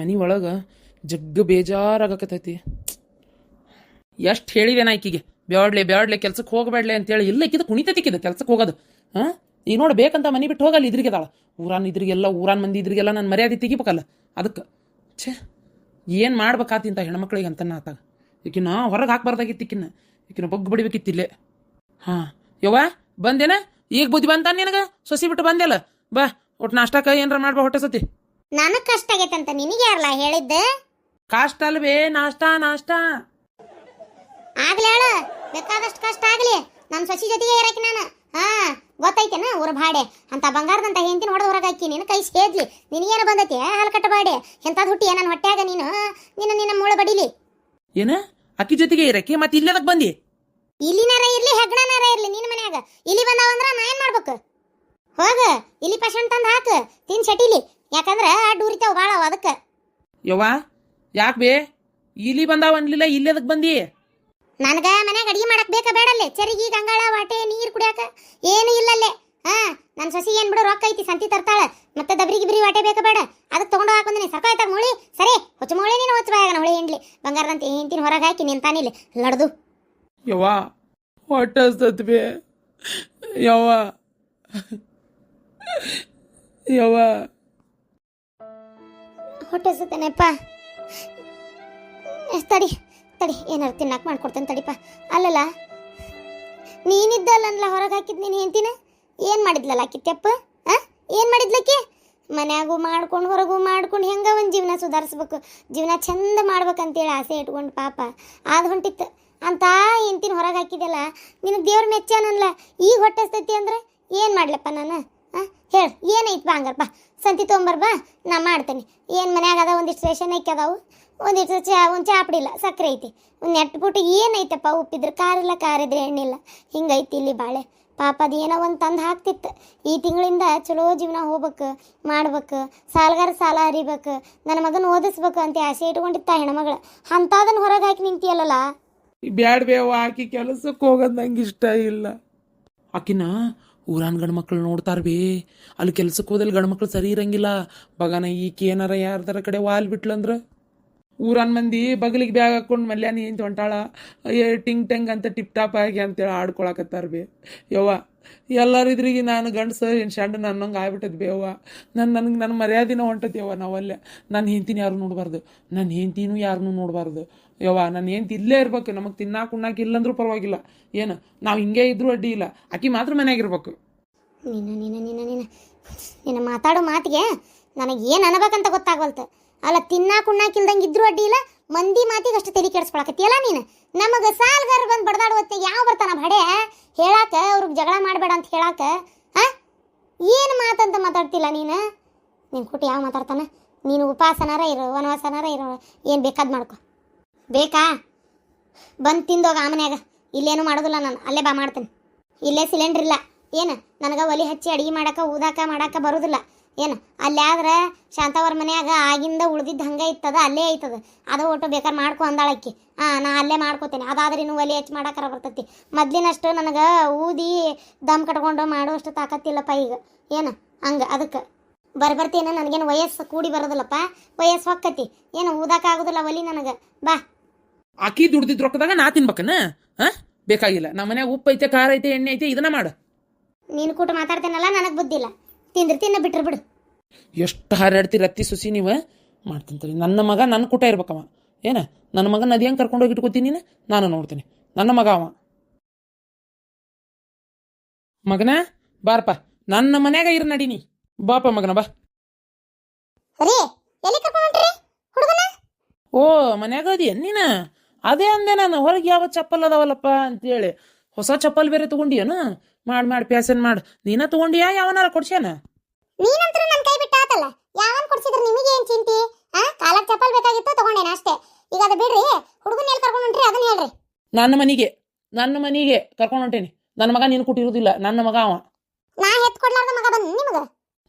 ಮನೆ ಒಳಗೆ ಜಗ್ಗ ಬೇಜಾರಾಗಕತ್ತೈತಿ. ಎಷ್ಟು ಹೇಳಿದೆ ನಾ ಈಕಿಗೆ? ಬ್ಯಾಡ್ಲೆ ಬ್ಯಾಡ್ಲೆ ಕೆಲ್ಸಕ್ಕೆ ಹೋಗಬೇಡ್ಲೆ ಅಂತೇಳಿ ಇಲ್ಲ ಇಕ್ಕಿದ ಕುಣಿತೈತಿಕ್ಕಿದ ಕೆಲ್ಸಕ್ಕೆ ಹೋಗೋದು. ಹಾಂ? ಈಗ ನೋಡಿ ಬೇಕಂತ ಮನೆ ಬಿಟ್ಟು ಹೋಗಲ್ಲ ಇದ್ರಿಗೆದಾಳ. ಊರಾನ್ ಇದ್ರಿಗೆಲ್ಲ, ಊರಾನ್ ಮಂದಿ ಇದ್ರಿಗೆಲ್ಲ ನಾನು ಮರ್ಯಾದೆ ತೆಗಿಬೇಕಲ್ಲ. ಅದಕ್ಕೆ ಛೇ, ಏನು ಮಾಡ್ಬೇಕಾತಿಂತ ಹೆಣ್ಮಕ್ಳಿಗೆ ಅಂತ ಆತಾಗ ಈಕಿನ ಹೊರಗೆ ಹಾಕ್ಬಾರ್ದಾಗಿತ್ತು ಈಕಿನ ಈಕಿನ ಬಗ್ಗು ಬಡಿಬೇಕಿತ್ತಿಲ್ಲೇ ಹಾಂ, ಯವ್ವ, ಬಂದೇನ? ಈಗ ಬುದ್ಧಿ ಬಂತಾನ ನಿನಗೆ? ಸೊಸಿ ಬಿಟ್ಟು ಬಂದೆಲ್ಲ? ಬಾ ಒಟ್ಟು ನಾಷ್ಟಾಕ ಏನಾರ ಮಾಡ್ಬಾ ಹೊಟ್ಟೆ ಸತಿ. ನನಗ್ ಕಷ್ಟ ಆಗೈತಂತ ನಿನಗೆ ಯಾರಲ್ಲ ಹೇಳಿದ್ದೆ? ಕಷ್ಟ ಅಲ್ವೇ ನಾಷ್ಟ ನಾಷ್ಟ. ಆಗ್ಲಿ ಹೇಳು ಬೇಕಾದಷ್ಟು ಕಷ್ಟ ಆಗ್ಲಿ. ನನ್ನ ಸಸಿ ಜೊತೆಗೆ ಇರಕ್ಕೆ ನಾನು. ಹಾ ಗೊತ್ತೈತೇನ ಊರ ಬಾಡೆ ಅಂತ ಬಂಗಾರದಂತ ಹೆಂಡತಿನ ನೋಡಿದ ಹೊರಗೆ ಹಾಕಿ ನಿನ್ನ ಕೈ ಸೇದ್ಲಿ ನಿನಗೇನು ಬಂದೈತಿ? ಹಾಲು ಕಟ್ಟ ಬಾಡೆ. ಎಂಥದ್ದು ಹುಟ್ಟಿ ನನ್ನ ಹೊಟ್ಟೆಯಾಗ ನೀನು? ನಿನ್ನ ನಿನ್ನ ಮೂಳೆ ಬಡಿಲಿ. ಏನ? ಅಕ್ಕಿ ಜೊತೆಗೆ ಇರಕ್ಕೆ ಮತ್ತೆ ಇಲ್ಲದಕ್ಕೆ ಬಂದಿ? ಇಲ್ಲಿನಾರ ಇರ್ಲಿ ಹೆಗ್ಣನಾರ ಇರ್ಲಿ ನಿನ್ನ ಮನ್ಯಾಗ. ಇಲ್ಲಿ ಬಂದಾವಂದ್ರ ನಾ ಏನ್ ಮಾಡ್ಬೇಕು? ಹೋಗ ಇಲ್ಲಿ ಪಶಂಟ್ ತಂದು ಹಾಕು. ತಿನ್ ಚಟಿಲಿ ಯಾಕಂದ್ರ ಅಡ್ಡು ಉರಿತಾವ ಭಾಳ ಅದಕ್ಕೆ. ಯವ್ವ ಯಾಕೆ ಬೇ? ಇಲ್ಲಿ ಬಂದಾವ ಅನ್ಲಿಲ್ಲ ಇಲ್ಲದಕ್ಕೆ ಬಂದಿ? ನನಗ ಮನ್ಯಾಗ ಅಡಿಗೆ ಮಾಡಕ್ ಬೇಕಾ ಬೇಡಲ್ಲೇ? ಚರಿಗಿ ಗಂಗಾಳ ವಾಟೆ ನೀರ್ ಕುಡಿಯಾಕ ಏನು ಇಲ್ಲಲ್ಲೇ. ಹಾ ನನ್ನ ಸಸಿ ಏನ್ ಬಿಡು ರೊಕ್ಕ ಐತಿ ಸಂತಿ ತರ್ತಾಳ. ಮತ್ತೆ ದಬ್ರಿ ಗಿಬ್ರಿ ವಾಟೆ ಬೇಕಾ ಬೇಡ. ಅದಕ್ಕೆ ತಗೊಂಡು ಹಾಕೊಂದಿನಿ ಸರ್ಕಾಯ್ತಾಗ ಮುಳಿ ಸರಿ ಹೊಚ್ಚ ಮುಳಿ ನೀನು ಹೊಚ್ಚ ಬಾಯಾಗ ಹುಳಿ ಹೆಂಡ್ಲಿ. ಬಂಗಾರದಂತ ಹೆಂತಿನ ಹೊರಗೆ ಹಾಕಿ ನಿಂತಾನಿಲ್ಲ ಲಡ್ದು. ಯವ್ವ ಹೊಟ್ಟೆ ಹಸ್ತತ್ ಬೇ? ಯವ್ವ ಯವ್ವ. ಹೊಟ್ಟೆ ಸುತ್ತೇನೆಪ್ಪ ತಡಿ ತಡಿ ಏನಾರು ತಿನ್ನಕ್ಕೆ ಮಾಡ್ಕೊಡ್ತೇನೆ ತಡಿಪ್ಪ. ಅಲ್ಲಲ್ಲ, ನೀನಿದ್ದಲ್ಲ ಹೊರಗೆ ಹಾಕಿದ್ ನೀನು ಹೆಂತಿನ ಏನು ಮಾಡಿದ್ಲಲ್ಲ ಕಿತ್ತಪ್ಪ ಹಾಂ ಏನು ಮಾಡಿದ್ಲಕ್ಕೆ? ಮನ್ಯಾಗೂ ಮಾಡ್ಕೊಂಡು, ಹೊರಗೂ ಮಾಡ್ಕೊಂಡು ಹೆಂಗ ಒಂದು ಜೀವನ ಸುಧಾರಿಸ್ಬೇಕು? ಜೀವನ ಚಂದ ಮಾಡ್ಬೇಕಂತೇಳಿ ಆಸೆ ಇಟ್ಕೊಂಡು ಪಾಪ. ಆದ ಹೊಂಟಿತ್ತು. ಅಂತ ಹೆಂತಿನ ಹೊರಗೆ ಹಾಕಿದೆಲ್ಲ ನಿನಗೆ ದೇವ್ರ ಮೆಚ್ಚಾನಲ್ಲ ಈಗ ಹೊಟ್ಟೆ ಹಸ್ತೈತಿ ಅಂದ್ರೆ ಏನು ಮಾಡ್ಲಪ್ಪ ನಾನು? ಹಾಂ, ಹೇಳು ಏನೈತಿ ಬಾ ಹಂಗಾರ, ಬಾ. ಸಂತಿ ತೊಗೊಂಬರ್, ಬಾ. ನಾ ಮಾಡ್ತೇನೆ. ಏನು ಮನ್ಯಾಗ ಅದ ಒಂದಿಷ್ಟು ರೇಷನ್ ಐಕ್ ಅದಾವು. ಒಂದಿಷ್ಟು ಚಾ, ಒಂದು ಚಾಪಡಿ ಇಲ್ಲ ಸಕ್ಕರೆ ಐತಿ. ಪುಟ್ಟು ಏನೈತಪ್ಪ ಉಪ್ಪಿದ್ರೆ ಕಾರಿಲ್ಲ ಕಾರಿದ್ರೆ ಎಣ್ಣಿಲ್ಲ. ಹಿಂಗೈತಿ ಇಲ್ಲಿ ಬಾಳೆ. ಪಾಪ ಅದು ಏನೋ ಒಂದು ತಂದು ಹಾಕ್ತಿತ್ತು. ಈ ತಿಂಗಳಿಂದ ಚಲೋ ಜೀವನ ಹೋಗ್ಬೇಕು, ಮಾಡ್ಬೇಕು, ಸಾಲಗಾರ ಸಾಲ ಹರಿಬೇಕು ನನ್ನ ಮಗನ ಓದಿಸ್ಬೇಕು ಅಂತ ಆಸೆ ಇಟ್ಕೊಂಡಿತ್ತ ಹೆಣ್ಮಗಳು. ಅಂಥದನ್ನ ಹೊರಗೆ ಹಾಕಿ ನಿಂತಿಯಲ್ಲ ಬ್ಯಾಡ್ ಬೇವ ಹಾಕಿ ಕೆಲಸಕ್ಕೆ ಹೋಗೋದು ನಂಗೆ ಇಷ್ಟ ಇಲ್ಲ. ಆಕಿನ ಊರಾನ್ ಗಂಡು ಮಕ್ಳು ನೋಡ್ತಾರ ಬೇ. ಅಲ್ಲಿ ಕೆಲ್ಸಕ್ಕೆ ಹೋದಲ್ಲಿ ಗಂಡು ಮಕ್ಳು ಸರಿ ಇರಂಗಿಲ್ಲ. ಬಗಾನ ಈಕಿ ಏನಾರ ಯಾರ್ದಾರ ಕಡೆ ವಾಲ್ ಬಿಟ್ಲಂದ್ರ ಊರಾನ್ ಮಂದಿ ಬಗಲಿಗೆ ಬ್ಯಾಗ್ ಹಾಕೊಂಡು ಮಲ್ಯಾನ ಏನ್ ಹೊಂಟಾಳ. ಏ, ಟಿಂಗ್ ಟೆಂಗ್ ಅಂತ ಟಿಪ್ ಟಾಪ್ ಆಗಿ ಅಂತೇಳಿ ಆಡ್ಕೊಳಕತ್ತಾರ ಬೇ. ಯವ್ವ, ಎಲ್ಲರೂ ಇದ್ರಿಗೆ ನಾನು ಗಂಡಸ ಏನು ಸಣ್ಣ ನನ್ನಂಗೆ ಆಗ್ಬಿಟ್ಟದ್ ಬೇವ ನನ್ನ ನನಗೆ ನನ್ನ ಮರ್ಯಾದಿನ ಹೊಂಟತಿ ಯವ್ವ ನಾವಲ್ಲೇ. ನನ್ನ ಹೆಂತಿನ ಯಾರು ನೋಡಬಾರ್ದು. ನನ್ನ ಹೆಂತಿನೂ ಯಾರನ್ನೂ ನೋಡಬಾರ್ದು. ಯವ್ವ ನನ್ನ ಏನು ಇಲ್ಲೇ ಇರ್ಬೇಕು, ನಮಗೆ ತಿನ್ನಾಕ, ಉಣ್ಣಾಕ ಇಲ್ಲಂದ್ರೂ ಪರವಾಗಿಲ್ಲ. ಏನು, ನಾವು ಹಿಂಗೆ ಇದ್ರೂ ಅಡ್ಡಿ ಇಲ್ಲ. ಆಕಿ ಮಾತ್ರ ಮನೆಯಾಗಿರ್ಬೇಕು ನೀನು ನೀನು ನೀನು ನೀನು. ನೀನು ಮಾತಾಡೋ ಮಾತಿಗೆ ನನಗೆ ಏನು ಅನ್ಬೇಕಂತ ಗೊತ್ತಾಗವಲ್ತು. ಅಲ್ಲ, ತಿನ್ನಾಕ ಉಣ್ಣಾಕಿಲ್ದಂಗೆ ಇದ್ರೂ ಅಡ್ಡಿ ಇಲ್ಲ, ಮಂದಿ ಮಾತಿಗೆ ಅಷ್ಟು ತಲೆ ಕೆಡಿಸ್ಕೊಳಕತ್ತಿಯಲ್ಲ ನೀನು? ನಮಗೆ ಸಾಲ್ಗಾರ ಬಂದು ಬಡದಾಡುವತ್ತೆ, ಯಾವ ಬರ್ತಾನ ಭಡೆ? ಹೇಳಾಕ, ಅವ್ರಿಗೆ ಜಗಳ ಮಾಡಬೇಡ ಅಂತ ಹೇಳಾಕ ಹಾ ಏನು ಮಾತಂತ ಮಾತಾಡ್ತಿಲ್ಲ ನೀನು? ನಿನ್ನ ಕೊಟ್ಟು ಯಾವ ಮಾತಾಡ್ತಾನ? ನೀನು ಉಪವಾಸನಾರ ಇರು, ವನವಾಸನಾರ ಇರು, ಏನು ಬೇಕಾದ್ ಮಾಡ್ಕೊ. ಬೇಕಾ? ಬಂದು ತಿಂದೋಗ ಆ ಮನ್ಯಾಗ. ಇಲ್ಲೇನು ಮಾಡೋದಿಲ್ಲ ನಾನು. ಅಲ್ಲೇ ಬಾ ಮಾಡ್ತೇನೆ. ಇಲ್ಲೇ ಸಿಲಿಂಡ್ರ್ ಇಲ್ಲ. ಏನು? ನನಗೆ ಒಲಿ ಹಚ್ಚಿ ಅಡುಗೆ ಮಾಡಕ್ಕೆ ಊದಾಕ ಮಾಡಕ್ಕೆ ಬರೋದಿಲ್ಲ. ಏನು? ಅಲ್ಲಿ ಆದ್ರೆ ಶಾಂತವ್ರ ಮನ್ಯಾಗ ಆಗಿಂದ ಉಳ್ದಿದ್ದು ಹಂಗೆ ಇತ್ತದ, ಅಲ್ಲೇ ಐತದ. ಅದು ಒಟ್ಟು ಬೇಕಾದ್ರೆ ಮಾಡ್ಕೊ ಅಂದಾಳಕ್ಕಿ ಹಾಂ ನಾ ಅಲ್ಲೇ ಮಾಡ್ಕೋತೇನೆ. ಅದಾದ್ರೆ ಇನ್ನು ಒಲಿ ಹಚ್ಚಿ ಮಾಡಕ್ಕಾರ ಬರ್ತೈತಿ. ಮೊದ್ಲಿನಷ್ಟು ನನಗೆ ಊದಿ ದಮ್ ಕಟ್ಕೊಂಡು ಮಾಡುವಷ್ಟು ತಾಕತ್ತಿಲ್ಲಪ್ಪ ಈಗ. ಏನು? ಹಂಗೆ, ಅದಕ್ಕೆ. ಬರ್ಬರ್ತೇನೆ ನನಗೇನು ವಯಸ್ಸು ಕೂಡಿ ಬರೋದಿಲ್ಲಪ್ಪ. ವಯಸ್ಸು ಹೊಕ್ಕತಿ. ಏನು? ಊದಾಕ ಆಗೋದಿಲ್ಲ ಒಲಿ ನನಗೆ. ಬಾ. ಆಕಿ ದುಡ್ದಿದ್ ರೊಕ್ಕದಾಗ ನಾ ತಿನ್ಬೇಕನ? ಹಾ? ಬೇಕಾಗಿಲ್ಲ. ನಮ್ಮ ಮನ್ಯಾಗ ಉಪ್ಪು ಐತೆ ಖಾರ ಐತೆ ಎಣ್ಣೆ ಐತೆ ಇದನ್ನ ಮಾಡು. ನೀನು ಕೂಟ ಮಾತಾಡ್ತೇನಲ್ಲ ನನಗೆ ಬುದ್ಧಿಲ್ಲ ತಿಂದ್ರೆ ತಿನ್ನ ಬಿಟ್ರು ಬಿಡು. ಎಷ್ಟು ಹಾರಾಡ್ತೀರಿ ಅತ್ತಿ ಸುಸಿ ನೀವ? ಮಾಡ್ತೀನಿ ನನ್ನ ಮಗ ನನ್ನ ಕೂಟ ಇರ್ಬೇಕವ. ಏನ? ನನ್ನ ಮಗ ನದಿ ಕರ್ಕೊಂಡು ಹೋಗಿ ಇಟ್ಕೋತೀನಿ ನೀನು? ನಾನು ನೋಡ್ತೀನಿ. ನನ್ನ ಮಗ ಅವ. ಮಗನ ಬಾರಪ್ಪ. ನನ್ನ ಮನ್ಯಾಗ ಇರು ನಡೀನಿ ಬಾಪ ಮಗನ ಬಾ. ರೀ ಎಲ್ಲಿ ಕರ್ಕೊಂಡು ಹೊಂಟ್ರಿ ಹುಡುಗನ? ಓ ಮನ್ಯಾಗ ಅದಿಯ ನೀನು? ಅದೇ ಅಂದೆ ನಾನು ಹೊರಗೆ ಯಾವ ಚಪ್ಪಲ್ ಅದಾವಲ್ಲಪ್ಪ ಅಂತೇಳಿ. ಹೊಸ ಚಪ್ಪಲ್ ಬೇರೆ ತಗೊಂಡಿಯೇನು? ಮಾಡಿ ಮಾಡಿ ಪ್ಯಾಸನ್ ಮಾಡಿ. ನೀನ ತಗೊಂಡಿಯಾ ಯಾವನಾರ ಕೊಡ್ಸ್ಯಾನ? ನೀನಂತರ ನನ್ನ ಕೈ ಬಿಟ್ಟ ಆತಲ್ಲ ಯಾವನ್ ಕೊಡ್ಸಿದ್ರೆ ನಿಮಗೆ ಏನ್ ಚಿಂತಿ? ಆ ಕಾಲಕ್ಕೆ ಚಪ್ಪಲ್ ಬೇಕಾಗಿತ್ತು ತಗೊಂಡೇನ ಅಷ್ಟೇ. ಈಗ ಅದು ಬಿಡ್ರಿ ಹುಡುಗನ ಎಲ್ಲಿ ಕರ್ಕೊಂಡು ಹೊಂಟ್ರಿ ಅದನ್ನ ಹೇಳ್ರಿ. ನನ್ನ ಮನೆಗೆ ನನ್ನ ಮನೆಗೆ ಕರ್ಕೊಂಡು ಹೊಂಟೇನಿ. ನನ್ನ ಮಗ ನೀನು ಕೊಟ್ಟಿರೋದಿಲ್ಲ ನನ್ನ ಮಗ ಅವ. ನಾ ಹೆತ್ ಕೊಡ್ಲಾರ್ದ ಮಗ ಬಂದ್ ನಿಮಗ?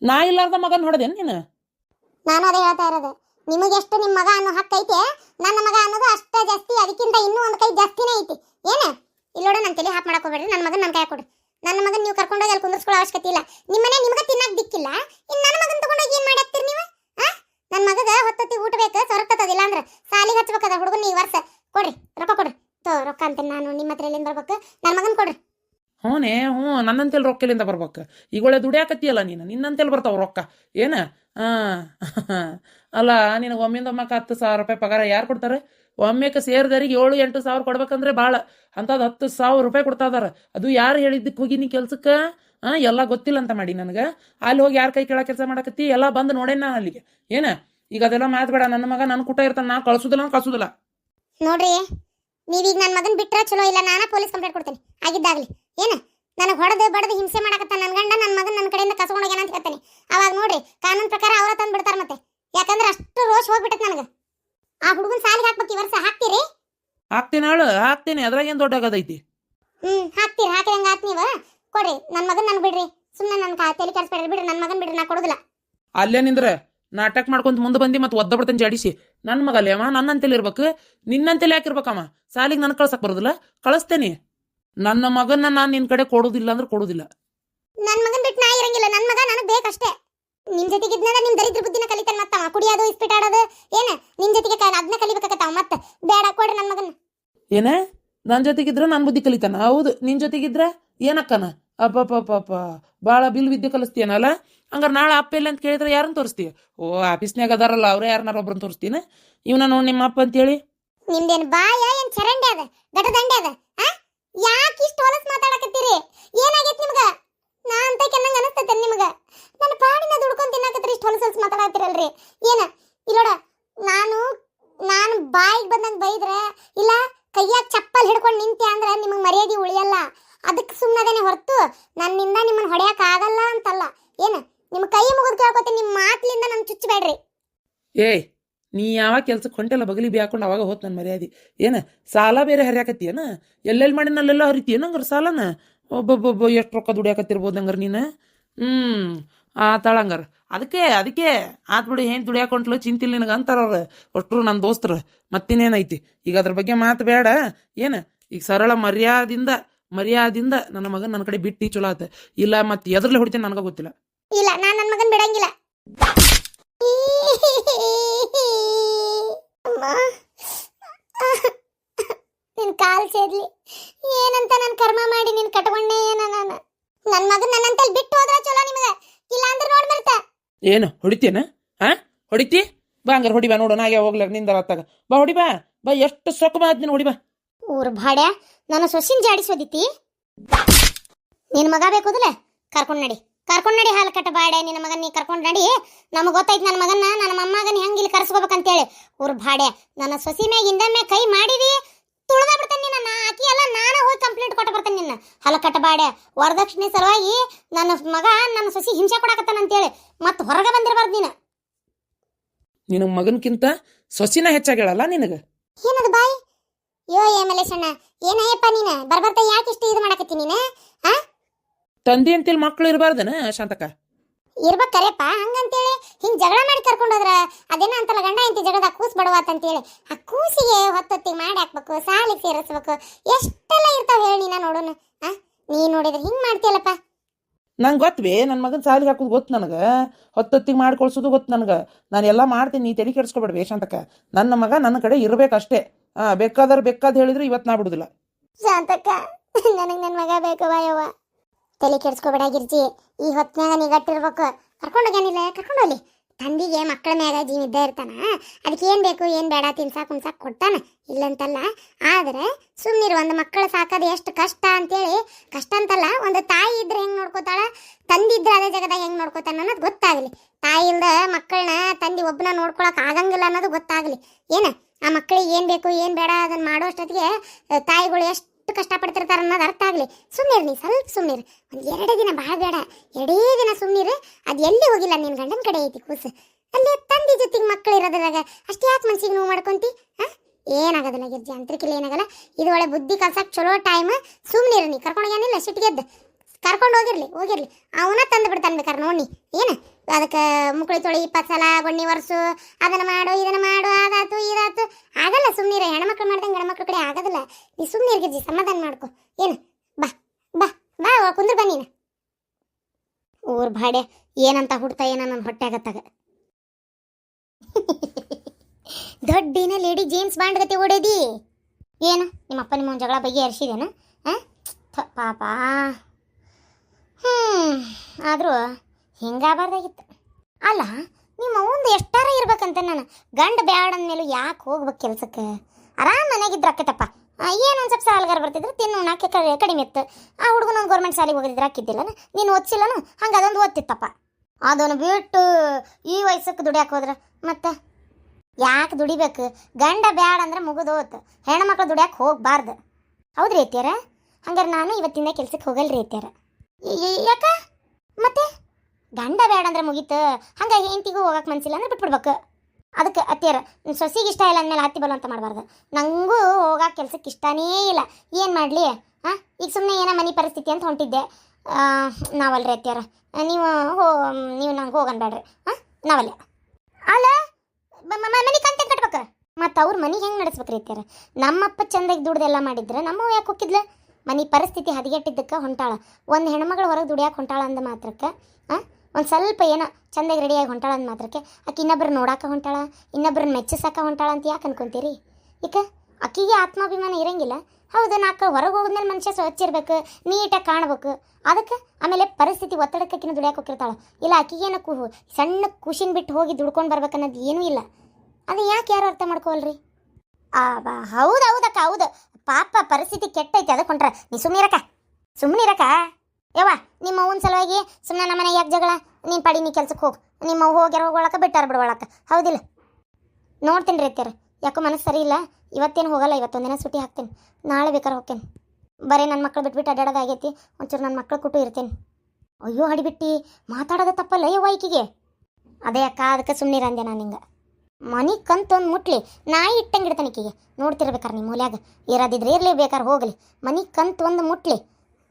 ನಾ ಇಲ್ಲಾರ್ದ ಮಗನ್ ಹೊಡೆದೇನು ನೀನು? ನಾನು ಅದೇ ಹೇಳ್ತಾ ಇರೋದು. ನಿಮಗೆ ಎಷ್ಟು ನಿಮ್ಮ ಮಗ ಅನ್ನೋ ಹಕ್ಕ ಐತೆ? ನನ್ನ ಮಗ ಅನ್ನೋದು ಅಷ್ಟ ಜಾಸ್ತಿ, ಅದಕ್ಕಿಂತ ಇನ್ನೂ ಒಂದು ಕೈ ಜಾಸ್ತಿನೇ ಐತಿ. ಏನ? ಇಲ್ಲೋಡ ನನ್ನ ತಲೆ ಹಾಪ್ ಮಾಡಕ್ ಹೋಗ್ಬೇಡ್ರಿ. ನನ್ನ ಮಗನ ನನ್ನ ಕೈ ಕೊಡ್ರಿ ನನ್ನ ಮಗನ ನೀವು ಕರ್ಕೊಂಡೋಗಿ ಅಲ್ಲಿ ಕುಂದಿರ್ಸ್ಕೊಳ್ಳೋ ಅವಶ್ಯಕತೆ ಇಲ್ಲ. ನಿಮ್ಮನೆ ನಿಮಗೆ ತಿನ್ನಕ್ ದಿಕ್ಕಿಲ್ಲ. ಇನ್ನು ನನ್ನ ಮಗನ ತಗೊಂಡೋಗಿ ಏನು ಮಾಡಾಕ್ತೀರಿ ನೀವು? ಆ? ನನ್ನ ಮಗಗ ಹೊತ್ತೊತ್ತಿಗೆ ಊಟ ಬೇಕು ಸೊರಗ್ತದ ಇಲ್ಲ ಅಂದ್ರೆ ಸಾಲಿಗೆ ಹಚ್ಬೇಕದ ಹುಡುಗನ ಈ ವರ್ಷ. ಕೊಡ್ರಿ, ರೊಕ್ಕ ಕೊಡ್ರಿ ತೋ, ರೊಕ್ಕ ಅಂತ ನಾನು ನಿಮ್ಮ ಹತ್ರ ಎಲ್ಲಿಂದ ಬರ್ಬೇಕು? ನನ್ನ ಮಗನ ಕೊಡ್ರಿ. ಹ್ಞೂನೇ ಹ್ಞೂ ನನ್ನಂತೇಳಿ ರೊಕ್ಕ ಎಲ್ಲಿಂದ ಬರ್ಬೇಕು? ಈಗ ಒಳ್ಳೆ ದುಡಿಯಾಕತ್ತಿಯಲ್ಲ ನೀನು? ನಿನ್ನಂತೇಳಿ ಬರ್ತಾವ ರೊಕ್ಕ? ಏನು? ಹಾಂ ಅಲ್ಲ, ನಿನಗೆ ಒಮ್ಮಿಂದ ಒಮ್ಮಕ್ಕೆ ಹತ್ತು ಸಾವಿರ ರೂಪಾಯಿ ಪಗಾರ ಯಾರು ಕೊಡ್ತಾರೆ? ಒಮ್ಮೆಕ್ಕೆ ಸೇರಿದರಿಗೆ ಏಳು, ಎಂಟು ಸಾವಿರ ಕೊಡ್ಬೇಕಂದ್ರೆ ಭಾಳ ಅಂಥದ್ದು ಹತ್ತು ಸಾವಿರ ರೂಪಾಯಿ ಕೊಡ್ತಾ ಅದು ಯಾರು ಹೇಳಿದ್ದಕ್ಕೆ ಹೋಗಿ ನೀ ಕೆಲ್ಸಕ್ಕೆ? ಹಾಂ ಎಲ್ಲ ಗೊತ್ತಿಲ್ಲ ಅಂತ ಮಾಡಿ ನನಗೆ. ಅಲ್ಲಿ ಹೋಗಿ ಯಾರು ಕೈ ಕೇಳೋ ಕೆಲಸ ಮಾಡಕತ್ತಿ? ಎಲ್ಲ ಬಂದು ನೋಡೇನ ನಾನು ಅಲ್ಲಿಗೆ. ಏನ? ಈಗ ಅದೆಲ್ಲ ಮಾತ್ಬೇಡ ನನ್ನ ಮಗ ನನ್ನ ಕುಟ ಇರ್ತಾನೆ. ನಾ ಕಳ್ಸುದಿಲ್ಲ ಕಳ್ಸುದಿಲ್ಲ. ನೋಡ್ರಿ, ನೀವೀಗ ನನ್ನ ಮಗನ್ ಬಿಟ್ರ ಚಲೋ ಇಲ್ಲ. ನಾನ ಪೊಲೀಸ್ ಕಂಪ್ಲೇಂಟ್ ಕೊಡ್ತೇನೆ. ಆಗಿದ್ದಾಗ್ಲಿ. ಏನ? ನನಗೆ ಹೊಡೆದು ಬಡದು ಹಿಂಸೆ ಮಾಡಕತ್ತ ನನ್ನ ಗಂಡ? ನನ್ನ ಮಗನ ನನ್ನ ಕಡೆಯಿಂದ ಕಸ್ಕೊಂಡು ಹೋಗ್ಯಾನ ಅಂತ ಹೇಳ್ತಾನೆ. ಅವಾಗ ನೋಡ್ರಿ, ಕಾನೂನು ಪ್ರಕಾರ ಅವರ ತಂದು ಬಿಡ್ತಾರ ಮತ್ತೆ. ಯಾಕಂದ್ರೆ ಅಷ್ಟು ರೋಷ್ ಹೋಗ್ಬಿಟ್ಟತ್ ನನಗೆ. ಆ ಹುಡುಗನ ಸಾಲಿಗೆ ಹಾಕ್ಬೇಕು ಈ ವರ್ಷ ಹಾಕ್ತೀರಿ? ಹಾಕ್ತೀನಿ ಅವಳು ಹಾಕ್ತೀನಿ. ಅದ್ರಾಗೇನು ದೊಡ್ಡ ಆಗದೈತಿ? ಹ್ಮ್ ಹಾಕ್ತೀರಿ ಹಾಕಿದಂಗ ಆತ್ ನೀವ. ಕೊಡ್ರಿ ನನ್ನ ಮಗನ್ ನನ್ ಬಿಡ್ರಿ. ಸುಮ್ಮನೆ ನನ್ನ ಕಾ ತಲೆ ಕೆಡಿಸ್ಬೇಡ್ರಿ. ಬಿಡ್ರಿ ನನ್ನ ಮಗನ್ ಬಿಡ್ರಿ ನಾ ಕೊಡುದಿಲ್ಲ. ಅಲ್ಲೇ ನಿಂದ್ರೆ ನಾಟಕ ಮಾಡ್ಕೊಂತ ಮುಂದೆ ಬಂದು ಮತ್ತೆ ಒದ್ದ ಬಿಡ್ತಾನೆ ಜಾಡಿಸಿ. ನನ್ನ ಮಗಲ್ಲೇ ಅಮ್ಮ ಅವ ನನ್ನಂತೆಲಿ ಇರ್ಬೇಕು. ನಿನ್ನಂತೆಲಿ ಹಾಕಿರ್ಬೇಕಮ್ಮ ಸಾಲಿಗೆ ನನ್ ಕಳ್ಸಕ್ ಬರೋದಿಲ್ಲ. ಕಳಿಸ್ತೇನೆ. ನನ್ನ ಮಗನ್ನ ನಾನು ನಿನ್ ಕಡೆ ಕೊಡೋದಿಲ್ಲ ಅಂದ್ರೆ ಕೊಡೋದಿಲ್ಲ. ನನ್ ಮಗನ್ ಬಿಟ್ಟು ನಾ ಇರಂಗಿಲ್ಲ. ನನ್ ಮಗ ನನಗ್ ಬೇಕಷ್ಟೇ. ನಿಮ್ ಜೊತೆಗೆ ಇದ್ನಾಗ ನಿಮ್ ದರಿದ್ರ ಬುದ್ಧಿನ ಕಲಿತಾನ ಮತ್ತ ಕುಡಿಯೋದು ಇಸ್ಪಿಟ್ ಆಡೋದು. ಏನ? ನಿಮ್ ಜೊತೆಗೆ ಅದನ್ನ ಅದ್ನ ಕಲಿಬೇಕಾಗತ್ತಾವ ಮತ್ತ? ಬೇಡ ಕೊಡ್ರಿ ನನ್ ಮಗನ್ ಏನ? ನನ್ನ ಜೊತೆಗಿದ್ರ ನನ್ನ ಬುದ್ಧಿ ಕಲಿತಾನ? ಹೌದು ನಿನ್ನ ಜೊತೆಗಿದ್ರ? ಏನಕ್ಕನ? ಅಪ್ಪ ಭಾಳ ಬಿಲ್ ವಿದ್ಯೆ ಕಲಿಸ್ತೀಯನಲ್ಲ? ಹಂಗಾರೆ ನಾಳೆ ಅಪ್ಪ ಇಲ್ಲ ಅಂತ ಕೇಳಿದ್ರೆ ಯಾರನ್ನ ತೋರಿಸ್ತೀಯ? ಓ ಆಫೀಸ್ನಾಗ ಅದಾರಲ್ಲ ಅವ್ರ ಯಾರನ್ನಾರ ಒಬ್ರನ್ನ ತೋರಿಸ್ತೀನಿ? ಇವನ ನೋಡಿ ನಿಮ್ಮ ಅಪ್ಪ ಅಂತೇಳಿ. ನಿಮ್ದೇನು ಬಾಯ ಏನ್ ಚರಂಡಿ ಅದ? ಗಟದಂಡೆ ಅದ? ಯಾಕೆ ಇಷ್ಟು ಹೊಲಸ್ ಮಾತಾಡಕತ್ತೀರಿ ಏನಾಗೈತ್ ನಿಮ್ಗ ನಾ ಅಂತ ಕೆನ್ನಂಗ ಅನಸ್ತೈತೆ ನಿಮ್ಗ ನನ್ನ ಪಾಡಿನ ದುಡ್ಕೊಂಡ್ ತಿನ್ನಾಕತ್ರಿ ಇಷ್ಟು ಹೊಲಸ್ ಹೊಲಸ್ ಮಾತಾಡತ್ತೀರಲ್ರಿ ಏನ? ಇಲ್ಲೋಡ ನಾನು ನಾನು ಬಾಯಿಗೆ ಬಂದಂಗ ಬೈದ್ರೆ, ಇಲ್ಲ ಕೈಯಾಗ ಚಪ್ಪಲ್ ಹಿಡ್ಕೊಂಡು ನಿಂತೆ ಅಂದ್ರೆ ನಿಮಗೆ ಮರ್ಯಾದೆ ಉಳಿಯಲ್ಲ. ಅದಕ್ಕೆ ಸುಮ್ಮನದೇನೆ ಹೊರತು, ನನ್ನಿಂದ ನಿಮ್ಮನ್ನ ಹೊಡೆಯಕ್ ಆಗಲ್ಲ ಅಂತಲ್ಲ. ಏನು? ನಿಮ್ಮ ಕೈ ಮುಗಿದು ಕೇಳ್ಕೊತೀನಿ ನಿಮ್ಮ ಮಾತಿನಿಂದ ನನ್ನ ಚುಚ್ಚಬೇಡ್ರಿ. ಏಯ್, ನೀ ಯಾವ ಕೆಲ್ಸಕ್ಕೆ ಹೊಂಟೆಲ್ಲ ಬಗಲಿ ಹಾಕೊಂಡು ಅವಾಗ ಹೋತ್ ನನ್ನ ಮರ್ಯಾದೆ. ಏನು? ಸಾಲ ಬೇರೆ ಹರಿಯಾಕತ್ತೀಯನ ಎಲ್ಲೆಲ್ಲಿ ಮಾಡಿ ನಲ್ಲೆಲ್ಲ ಹರಿತೀಯನ ಹಂಗಾರೆ ಸಾಲನ? ಒಬ್ಬೊಬ್ಬೊಬ್ಬ ಎಷ್ಟು ರೊಕ್ಕ ದುಡಿಯಾಕತ್ತಿರ್ಬೋದು ಹಂಗಾರೆ ನೀನು? ಹ್ಞೂ ಆ ಹಂಗಾರೆ ಅದಕ್ಕೆ ಅದಕ್ಕೆ, ಆತ್ ಬಿಡು, ಏನು ದುಡಿಯಾಕೊಂಟ್ಲು ಚಿಂತಿಲ್ಲ ನಿನಗೆ ಅಂತಾರವ್ರು ಅಷ್ಟ್ರು ನನ್ನ ದೋಸ್ತರು. ಮತ್ತಿನ್ನೇನೈತಿ? ಈಗ ಅದ್ರ ಬಗ್ಗೆ ಮಾತು ಬೇಡ ಏನು? ಈಗ ಸರಳ ಮರ್ಯಾದಿಂದ ಮರ್ಯಾದಿಂದ ನನ್ನ ಮಗನ ನನ್ನ ಕಡೆ ಬಿಟ್ಟು ಚಲೋ ಆತ. ಇಲ್ಲ, ಮತ್ತೆ ಎದ್ರಲ್ಲಿ ಹೊಡಿತೀನಿ ನನಗೆ ಗೊತ್ತಿಲ್ಲ. ಇಲ್ಲ, ನಾನು ನನ್ನ ಮಗನ ಬಿಡಂಗಿಲ್ಲ. ನಿನ್ ಕಾಲ್ ಸೇರ್ಲಿ ಏನಂತ ನನ್ ಕರ್ಮ ಮಾಡಿ ನಿನ್ ಕಟ್ಕೊಂಡೆ ಏನ ನಾನು. ನನ್ನ ಮಗನ್ ನನ್ನಂತಲ್ಲಿ ಬಿಟ್ಟು ಹೋದ್ರ ಚಲೋ ನಿಮಗೆ. ಇಲ್ಲ ಅಂದ್ರೆ ನೋಡ್ ಬರ್ತ ಏನು ಹೊಡಿತೀನ ಹಾ ಹೊಡಿತಿ? ಬಾ ಹಂಗಾರೆ ಹೊಡಿಬಾ ನೋಡು, ನಾಗೆ ಹೋಗ್ಲಾಗ ನಿಂದ ರಾತಾಗ. ಬಾ ಹೊಡಿ ಬಾ ಎಷ್ಟು ಸೊಕ್ಕ ಬಾ ಹೊಡಿಬಾ ಊರ್ ಭಾಡ್ಯ, ನನ್ನ ಸೊಸಿನ್ ಜಾಡಿಸೋದಿತಿ ನಿನ್ ಮಗ ಬೇಕೋದಲ್ಲ ಕರ್ಕೊಂಡು ನಡಿ. ಕರ್ಕೊಂಡು ನಡಿ ಹಾಲು ಕಟ್ಟ ಬಾಡೆ ನಿನ್ನ ಮಗನ್ ನೀ ಕರ್ಕೊಂಡು ನಡಿ. ನಮಗೆ ಗೊತ್ತೈತೆ ನನ್ನ ಮಗನ ನನ್ನ ಮೊಮ್ಮಗನ ಹೆಂಗ್ ಇಲ್ಲಿ ಕರ್ಸ್ಕೋಬೇಕಂತೇಳಿ. ಊರ್ ಭಾಡೆ ನನ್ನ ಸೊಸಿ ಮ್ಯಾಗ ಹಿಂದಮ್ಮೆ ಕೈ ಮಾಡಿದಿ ತುಳ್ದ ಬಿಡ್ತೇನೆ ನಿನ್ನ ಆಕಿ ಎಲ್ಲ ನಾನು ಹೋಗಿ ಕಂಪ್ಲೇಂಟ್ ಕೊಟ್ಟು ಬರ್ತೇನೆ ನಿನ್ನ. ಹಲ ಕಟ್ಟಬಾಡೆ ವರದಕ್ಷಿಣೆ ಸಲುವಾಗಿ ನನ್ನ ಮಗ ನನ್ನ ಸೊಸಿ ಹಿಂಸೆ ಕೊಡಕತ್ತಾನ ಅಂತೇಳಿ. ಮತ್ತೆ ಹೊರಗೆ ಬಂದಿರಬಾರ್ದು ನೀನು. ನಿನ್ನ ಮಗನಕ್ಕಿಂತ ಸೊಸಿನ ಹೆಚ್ಚಾಗ್ಯಾಳಲ್ಲ ನಿನಗೆ? ಏನದು ಬಾಯ್? ಯೋ ಏಮಲೆ ಸಣ್ಣ ಏನಯ್ಯಪ್ಪ ನೀನು? ಬರ್ಬರ್ತಾ ಯಾಕೆ ಇಷ್ಟು ಇದು ಮಾಡಕತ್ತಿ ನೀನು ಆ? ತಂದೆ ಅಂತೇಳಿ ಮಕ್ಕಳು ಇರಬಾರ್ದನ ಶಾಂತಕ ಇರ್ಬೇಕ್ ಹಂಗಂತೇಳಿ ಹಿಂಗೆ ಜಗಳ ಮಾಡಿ ಕರ್ಕೊಂಡೋದ್ರ ಅದೇನ ಅಂತಲ್ಲ ಗಂಡ ಇಂತಿ ಜಗಳದ ಕೂಸ್ ಬಡವಾತಂತೇಳಿ ಆ ಕೂಸಿಗೆ ಹೊತ್ತೊತ್ತಿಗೆ ಮಾಡಿ ಹಾಕ್ಬೇಕು ಸಾಲಿಗೆ ಸೇರಿಸ್ಬೇಕು. ಎಷ್ಟೆಲ್ಲ ಇರ್ತಾವ ಹೇಳಿ ನಾ ನೋಡೋಣ ಆ? ನೀ ನೋಡಿದ್ರೆ ಹಿಂಗೆ ಮಾಡ್ತೀಯಲ್ಲಪ್ಪ. ನಂಗೆ ಗೊತ್ತವೇ ನನ್ನ ಮಗನ ಸಾಲಿಗೆ ಹಾಕೋದು ಗೊತ್ತು ನನಗೆ. ಹೊತ್ತೊತ್ತಿಗೆ ಮಾಡ್ಕೊಳ್ಸೋದು ಗೊತ್ತು ನನಗೆ. ನಾನು ಎಲ್ಲ ಮಾಡ್ತೀನಿ ನೀ ತೆಲಿ ಕೆಡಿಸ್ಕೊಬೇಡ ವೇಷಾಂತಕ್ಕ. ನನ್ನ ಮಗ ನನ್ನ ಕಡೆ ಇರಬೇಕಷ್ಟೇ. ಹಾಂ ಬೇಕಾದ್ರೆ ಬೇಕಾದ ಹೇಳಿದ್ರೆ ಇವತ್ತು ನಾ ಬಿಡುದಿಲ್ಲ. ಶಾಂತಕ್ಕ ನನಗೆ ನನ್ನ ಮಗ ಬೇಕು ಬಾಯವ್ವ. ತಲೆ ಕೆಡ್ಸ್ಕೊಬೇಡ ಗಿರ್ಜಿ. ಈ ಹೊತ್ತಿನಾಗ ನೀ ಗಟ್ಟಿರ್ಬೇಕು. ಕರ್ಕೊಂಡೋಗ್ಯಾನಿಲ್ಲ ಕರ್ಕೊಂಡೋಗ್ಲಿ ತಂದಿಗೆ ಮಕ್ಕಳ ಮ್ಯಾಗ ಜೀವ ಇದ್ದೇ ಇರ್ತಾನ. ಅದಕ್ಕೆ ಏನು ಬೇಕು, ಏನು ಬೇಡ, ತಿನ್ಸಾಕ ಕುನ್ಸಾಕ್ ಕೊಡ್ತಾನ ಇಲ್ಲಂತಲ್ಲ. ಆದರೆ ಸುಮ್ಮನಿರು ಒಂದು ಮಕ್ಕಳು ಸಾಕೋದು ಎಷ್ಟು ಕಷ್ಟ ಅಂತೇಳಿ. ಕಷ್ಟ ಅಂತಲ್ಲ, ಒಂದು ತಾಯಿ ಇದ್ರೆ ಹೆಂಗೆ ನೋಡ್ಕೋತಾಳ? ತಂದಿದ್ರೆ ಅದೇ ಜಾಗದಾಗ ಹೆಂಗೆ ನೋಡ್ಕೋತಾನ ಅನ್ನೋದು ಗೊತ್ತಾಗಲಿ. ತಾಯಿ ಇಲ್ದ ಮಕ್ಕಳನ್ನ ತಂದಿ ಒಬ್ಬನ ನೋಡ್ಕೊಳಕ್ಕೆ ಆಗಂಗಿಲ್ಲ ಅನ್ನೋದು ಗೊತ್ತಾಗಲಿ. ಏನು? ಆ ಮಕ್ಕಳಿಗೆ ಏನು ಬೇಕು, ಏನು ಬೇಡ ಅದನ್ನು ಮಾಡೋ ಅಷ್ಟೊತ್ತಿಗೆ ತಾಯಿಗಳು ಎಷ್ಟು ಕಷ್ಟಪಡ್ತಿರ್ತಾರ ಅನ್ನೋದು ಅರ್ಥ ಆಗಲಿ. ಸುಮ್ಮನಿರು ನೀ ಸ್ವಲ್ಪ ಸುಮ್ಮನಿರು ಒಂದು ಎರಡು ದಿನ ಭಾಳ ಬೇಡ. ಎರಡೇ ದಿನ ಸುಮ್ಮನಿರು ಅದು ಎಲ್ಲಿ ಹೋಗಿಲ್ಲ ನಿನ್ನ ಗಂಡನ ಕಡೆ ಐತಿ ಕೂಸು. ಅಲ್ಲಿ ತಂದಿ ಜೊತೆಗೆ ಮಕ್ಕಳು ಇರೋದ್ರಾಗ ಅಷ್ಟು ಯಾಕೆ ಮನ್ಸಿಗೆ ನೋವು ಮಾಡ್ಕೊಂತಿ ಹಾಂ ಏನಾಗೋದಿಲ್ಲ ಗಿರ್ಜಿ ಅಂತರಿಕಿಲ್ಲ ಏನಾಗಲ್ಲ. ಇದು ಒಳ್ಳೆ ಬುದ್ಧಿ ಕಲ್ಸಕ್ಕೆ ಚಲೋ ಟೈಮ್ ಸುಮ್ಮನಿರು ನೀ ಕರ್ಕೊಂಡೋಗ್ಯಾನಿಲ್ಲ ಸಿಟ್ಟಿಗೆದ್ದು ಕರ್ಕೊಂಡು ಹೋಗಿರ್ಲಿ ಹೋಗಿರ್ಲಿ. ಅವನ ತಂದು ಬಿಡ್ತಾನೆ ಬೇಕಾರೆ ನೋಡಿ. ಏನು? ಅದಕ್ಕೆ ಮುಕ್ಳಿ ತೊಳಿ ಇಪ್ಪತ್ತು ಸಲ ಗೊಣ್ಣಿ ಒರೆಸು ಅದನ್ನ ಮಾಡು, ಇದನ್ನ ಮಾಡು, ಅದಾತು ಇದಾತು ಆಗಲ್ಲ ಸುಮ್ಮನಿರ ಹೆಣ್ಮಕ್ಳು ಮಾಡ್ದಂಗೆ ಗಂಡ್ಮಕ್ಳ ಕಡೆ ಆಗೋದಿಲ್ಲ ಇರ್ಗಿರ್ಜಿ ಸಮಾಧಾನ ಮಾಡ್ಕೊ. ಏನು? ಬಾ ಬಾ ಬಾ ಕುಂದ್ರ ಬಾ ನೀನು. ಊರ್ ಭಾಡೆ ಏನಂತ ಹುಡ್ತಾ ಏನ ನನ್ನ ಹೊಟ್ಟೆ ಆಗತ್ತಾಗ. ದೊಡ್ಡಿನ ಲೇಡಿ ಜೇಮ್ಸ್ ಬಾಂಡ್ ಗತಿ ಓಡೇದಿ. ಏನು? ನಿಮ್ಮ ಅಪ್ಪ ನಿಮ್ಮ ಜಗಳ ಬಗ್ಗೆ ಹರಿಸಿದೇನು? ಹಾಂ ಪಾಪ. ಹ್ಞೂ ಆದರೂ ಹಿಂಗಾಗಬಾರ್ದಾಗಿತ್ತು ಅಲ್ಲ, ನಿಮ್ಮ ಒಂದು ಎಷ್ಟಾರ ಇರ್ಬೇಕಂತ ನಾನು. ಗಂಡ ಬ್ಯಾಡ ಅಂದ್ಮೇಲೆ ಯಾಕೆ ಹೋಗ್ಬೇಕು ಕೆಲ್ಸಕ್ಕೆ? ಆರಾಮ್ ಮನೆಗಿದ್ರೆ ಅಕ್ಕತಪ್ಪ ಏನು ಒಂದು ಸ್ವಲ್ಪ ಸಾಲಗಾರ ಬರ್ತಿದ್ರು, ತಿನ್ನು ಉಣ್ಣಾಕೆ ಕ- ಕಡಿಮೆ ಇತ್ತು. ಆ ಹುಡುಗನ ಗೌರ್ಮೆಂಟ್ ಶಾಲೆಗೆ ಹೋಗಿದ್ರೆ ಹಾಕಿದ್ದಿಲ್ಲನ? ನೀನು ಓದಿಸಿಲ್ಲನು? ಹಂಗೆ ಅದೊಂದು ಓದ್ತಿತ್ತಪ್ಪ. ಅದನ್ನು ಬಿಟ್ಟು ಈ ವಯಸ್ಸಕ್ಕೆ ದುಡಿಯಾಕೆ ಹೋದ್ರೆ? ಮತ್ತೆ? ಯಾಕೆ ದುಡಿಬೇಕು? ಗಂಡ ಬ್ಯಾಡ ಅಂದ್ರೆ ಮುಗಿದೋತು ಹೆಣ್ಮಕ್ಳು ದುಡಿಯಾಕೆ ಹೋಗ್ಬಾರ್ದು. ಹೌದು ರೀತಿಯರ ಹಂಗಾರೆ ನಾನು ಇವತ್ತಿಂದ ಕೆಲ್ಸಕ್ಕೆ ಹೋಗಲ್ರಿ ರೀತಿಯರ ಯಾಕ? ಮತ್ತೆ? ಗಂಡ ಬೇಡ ಅಂದ್ರೆ ಮುಗೀತು. ಹಂಗೆ ಹೆಂಡತಿಗೂ ಹೋಗಕ್ಕೆ ಮನ್ಸಿಲ್ಲ ಅಂದ್ರೆ ಬಿಟ್ಬಿಡ್ಬೇಕು. ಅದಕ್ಕೆ ಅತ್ತಿಯರ ಸೊಸಿಗೆ ಇಷ್ಟ ಇಲ್ಲ ಅಂದಮೇಲೆ ಹತ್ತಿ ಬಲವಂತ ಮಾಡಬಾರ್ದು. ನನಗೂ ಹೋಗಕ್ಕೆ ಕೆಲ್ಸಕ್ಕೆ ಇಷ್ಟನೇ ಇಲ್ಲ. ಏನು ಮಾಡಲಿ? ಹಾಂ? ಈಗ ಸುಮ್ಮನೆ ಏನೋ ಮನೆ ಪರಿಸ್ಥಿತಿ ಅಂತ ಹೊಂಟಿದ್ದೆ. ನಾವಲ್ರಿ ಅತ್ತಿಯರ. ನೀವು ಹೋ, ನೀವು ನಂಗೆ ಹೋಗನ್ ಬೇಡ್ರಿ ಹಾಂ? ನಾವಲ್ಲೇ ಅಲ್ಲ ಮನೆ ಕಂತೆ ಕಟ್ಬೇಕು? ಮತ್ತು ಅವ್ರ ಮನೆ ಹೆಂಗೆ ನಡೆಸ್ಬೇಕ್ರಿ ಅತ್ತಿಯರ? ನಮ್ಮಪ್ಪ ಚಂದಾಗಿ ದುಡ್ದೆಲ್ಲ ಮಾಡಿದ್ರೆ ನಮ್ಮ ಯಾಕೆ ಹೋಗಿದ್ಲ ಮನೆ ಪರಿಸ್ಥಿತಿ ಹದಗೆಟ್ಟಿದ್ದಕ್ಕೆ ಹೊಂಟಾಳ. ಒಂದು ಹೆಣ್ಮಗಳು ಹೊರಗೆ ದುಡಿಯಾಕೆ ಹೊಂಟಾಳ ಅಂದ ಮಾತ್ರಕ್ಕೆ, ಹಾಂ? ಒಂದು ಸ್ವಲ್ಪ ಏನೋ ಚಂದಾಗಿ ರೆಡಿಯಾಗಿ ಹೊಂಟಾಳ ಮಾತ್ರಕ್ಕೆ, ಆಕೆ ಇನ್ನೊಬ್ರು ನೋಡಾಕ ಹೊಂಟಾಳ, ಇನ್ನೊಬ್ರನ್ನ ಮೆಚ್ಚಿಸಾಕ ಹೊಂಟಾಳ ಅಂತ ಯಾಕೆ ಅನ್ಕೊಂತೀರಿ? ಈಗ ಆಕಿಗೆ ಆತ್ಮಾಭಿಮಾನ ಇರಂಗಿಲ್ಲ. ಹೌದು ನಾಲ್ಕು ಹೊರಗೆ ಹೋದ್ಮೇಲೆ ಮನುಷ್ಯ ಸ್ವಚ್ಛ ಇರ್ಬೇಕು ನೀಟಾಗಿ ಕಾಣಬೇಕು. ಅದಕ್ಕೆ ಆಮೇಲೆ ಪರಿಸ್ಥಿತಿ ಒತ್ತಡಕ್ಕೆ ಆಕಿನ ದುಡಿಯಾಕೆ ಹೋಗಿರ್ತಾಳೆ ಇಲ್ಲ ಆಕಿಗೇನು ಕು ಸಣ್ಣ ಖುಷಿನ ಬಿಟ್ಟು ಹೋಗಿ ದುಡ್ಕೊಂಡು ಬರ್ಬೇಕನ್ನೋದು ಏನೂ ಇಲ್ಲ. ಅದು ಯಾಕೆ ಯಾರು ಅರ್ಥ ಮಾಡ್ಕೋವಲ್ರಿ? ಆ ಹೌದು, ಹೌದಕ್ಕ, ಹೌದು. ಪಾಪ ಪರಿಸ್ಥಿತಿ ಕೆಟ್ಟೈತೆ ಅದಕ್ಕೆ ಹೊಂಟ್ರೆ. ನೀ ಸುಮ್ಮನಿರಕ್ಕ ಸುಮ್ಮನಿರಕ್ಕ ಯವ್ವ, ನಿಮ್ಮ ಅವ್ವನ ಸಲುವಾಗಿ ಸುಮ್ಮನೆ ನಮ್ಮ ಮನೆಗೆ ಯಾಕೆ ಜಗಳ? ನೀನು ಪಡಿ, ನೀ ಕೆಲ್ಸಕ್ಕೆ ಹೋಗು. ನಿಮ್ಮ ಅವ್ವ ಹೋಗ್ಯಾರ ಹೋಗೋಳಕ್ಕೆ ಬಿಟ್ಟಾರ ಬಿಡೊಳಕ ಹೌದಿಲ್ಲ? ನೋಡ್ತೀನಿ ರೀ ಅತ್ತೀರ ಯಾಕೋ ಮನಸ್ಸು ಸರಿ ಇಲ್ಲ. ಇವತ್ತೇನು ಹೋಗಲ್ಲ ಇವತ್ತೊಂದಿನ ಸುಟಿ ಹಾಕ್ತೀನಿ. ನಾಳೆ ಬೇಕಾರೆ ಹೋಗ್ತೇನೆ. ಬರೀ ನನ್ನ ಮಕ್ಳು ಬಿಟ್ಬಿಟ್ಟು ಅಡ್ಡಾಡೋದಾಗೈತಿ ಒಂಚೂರು ನನ್ನ ಮಕ್ಳು ಕೊಟ್ಟು ಇರ್ತೀನಿ. ಅಯ್ಯೋ ಹಡಿಬಿಟ್ಟಿ ಮಾತಾಡೋದು ತಪ್ಪಲ್ಲ ಯವ್ವ ಈಕಿಗೆ? ಅದೇ ಅಕ್ಕ, ಅದಕ್ಕೆ ಸುಮ್ಮನೆ ಅಂದೆ ನಾನು ಹಿಂಗೆ. ಕಂತು ಒಂದು ಮುಟ್ಲಿ. ನಾಯಿ ಇಟ್ಟಂಗೆ ಇಡ್ತಾನೆ ಈಕಿಗೆ. ನೋಡ್ತಿರ್ಬೇಕಾರೆ ನಿಮ್ಮ ಮೂಲ್ಯಾಗ. ಇರೋದಿದ್ರೆ ಇರಲಿ, ಬೇಕಾರೆ ಹೋಗಲಿ. ಮನೆ ಕಂತು ಒಂದು ಮುಟ್ಲಿ.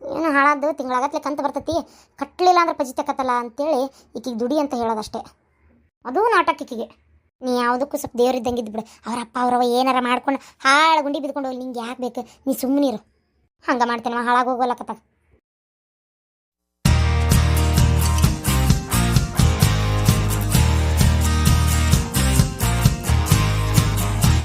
ಏನು ಹಾಳಾದ್ದು? ತಿಂಗಳಾಗತ್ಲೆ ಕಂತು ಬರ್ತೈತಿ. ಕಟ್ಟಲಿಲ್ಲ ಅಂದ್ರೆ ಪಜಿತಕತ್ತಲ್ಲ ಅಂತೇಳಿ ಈಕಿಗೆ ದುಡಿ ಅಂತ ಹೇಳೋದಷ್ಟೇ. ಅದೂ ನಾಟಕ ಈಕಿಗೆ. ನೀ ಯಾವುದಕ್ಕೂ ಸ್ವಲ್ಪ ದೇವ್ರಿದ್ದಂಗೆ ಇದ್ದು ಬಿಡು ಅವರಪ್ಪ ಅವ್ರವ ಏನಾರ ಮಾಡ್ಕೊಂಡು ಹಾಳು ಗುಂಡಿ ಬಿದ್ಕೊಂಡು ಹೋಗಿ. ನಿಂಗೆ ಯಾಕೆ ಬೇಕು? ನೀ ಸುಮ್ಮನಿರು ಹಂಗೆ ಮಾಡ್ತೇನೆ ಹಾಳಾಗಿ ಹೋಗೋಲಕತ್ತಾಗ